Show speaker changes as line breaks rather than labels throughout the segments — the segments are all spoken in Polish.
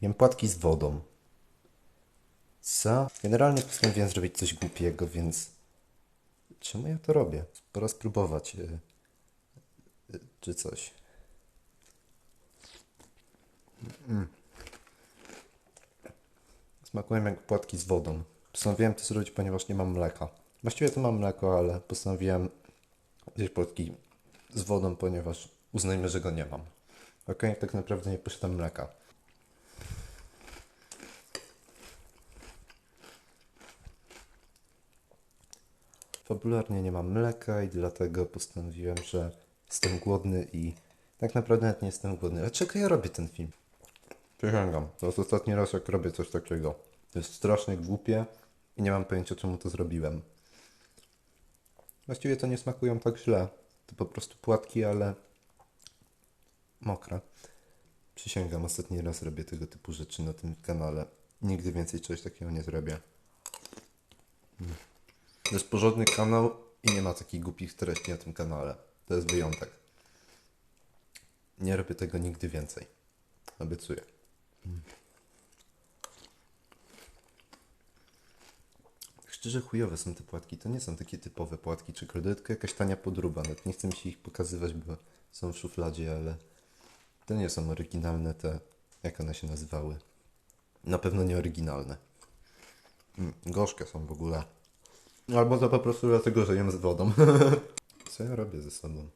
Jem płatki z wodą. Co? Generalnie postanowiłem zrobić coś głupiego, więc... Czemu ja to robię? Pora spróbować. y, y, Czy coś. Mm. Smakują jak płatki z wodą. Postanowiłem to zrobić, ponieważ nie mam mleka. Właściwie to mam mleko, ale postanowiłem zjeść płatki z wodą, ponieważ uznajmy, że go nie mam. Okej, tak naprawdę nie posiadam mleka. Fabularnie nie mam mleka i dlatego postanowiłem, że jestem głodny i tak naprawdę nie jestem głodny. Dlaczego ja robię ten film? Przysięgam, to jest ostatni raz jak robię coś takiego. To jest strasznie głupie i nie mam pojęcia czemu to zrobiłem. Właściwie to nie smakują tak źle. To po prostu płatki, ale mokre. Przysięgam, ostatni raz robię tego typu rzeczy na tym kanale. Nigdy więcej czegoś takiego nie zrobię. Mm. To jest porządny kanał i nie ma takich głupich treści na tym kanale. To jest wyjątek. Nie robię tego nigdy więcej. Obiecuję. Szczerze chujowe są te płatki. To nie są takie typowe płatki czekolady, tylko jakaś tania podróba. Nawet nie chcę mi się ich pokazywać, bo są w szufladzie, ale to nie są oryginalne te, jak one się nazywały. Na pewno nie oryginalne. Mm, gorzkie są w ogóle. Albo to po prostu dlatego, że jem z wodą. Co ja robię ze sobą?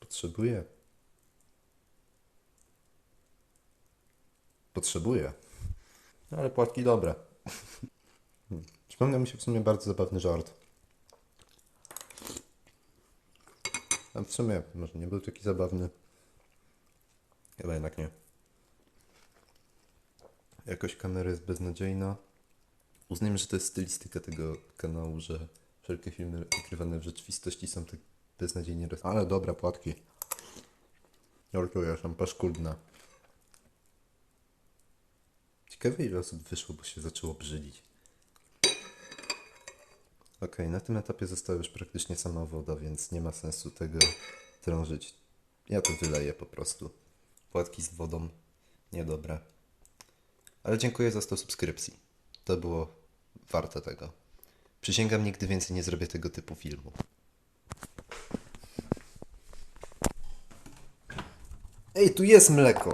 Potrzebuję. Potrzebuję. Ale płatki dobre. Przypomniał mi się w sumie bardzo zabawny żart. A w sumie może nie był taki zabawny. Chyba jednak nie. Jakość kamery jest beznadziejna. Uznajmy, że to jest stylistyka tego kanału, że wszelkie filmy wykrywane w rzeczywistości są tak beznadziejnie roz... Ale dobra, płatki. Żartuję, są paskudne. Ciekawe ile osób wyszło, bo się zaczęło brzydzić. Okej, na tym etapie została już praktycznie sama woda, więc nie ma sensu tego drążyć. Ja to wyleję po prostu. Płatki z wodą. Niedobre. Ale dziękuję za 100 subskrypcji. To było warte tego. Przysięgam, nigdy więcej nie zrobię tego typu filmu. Ej, tu jest mleko!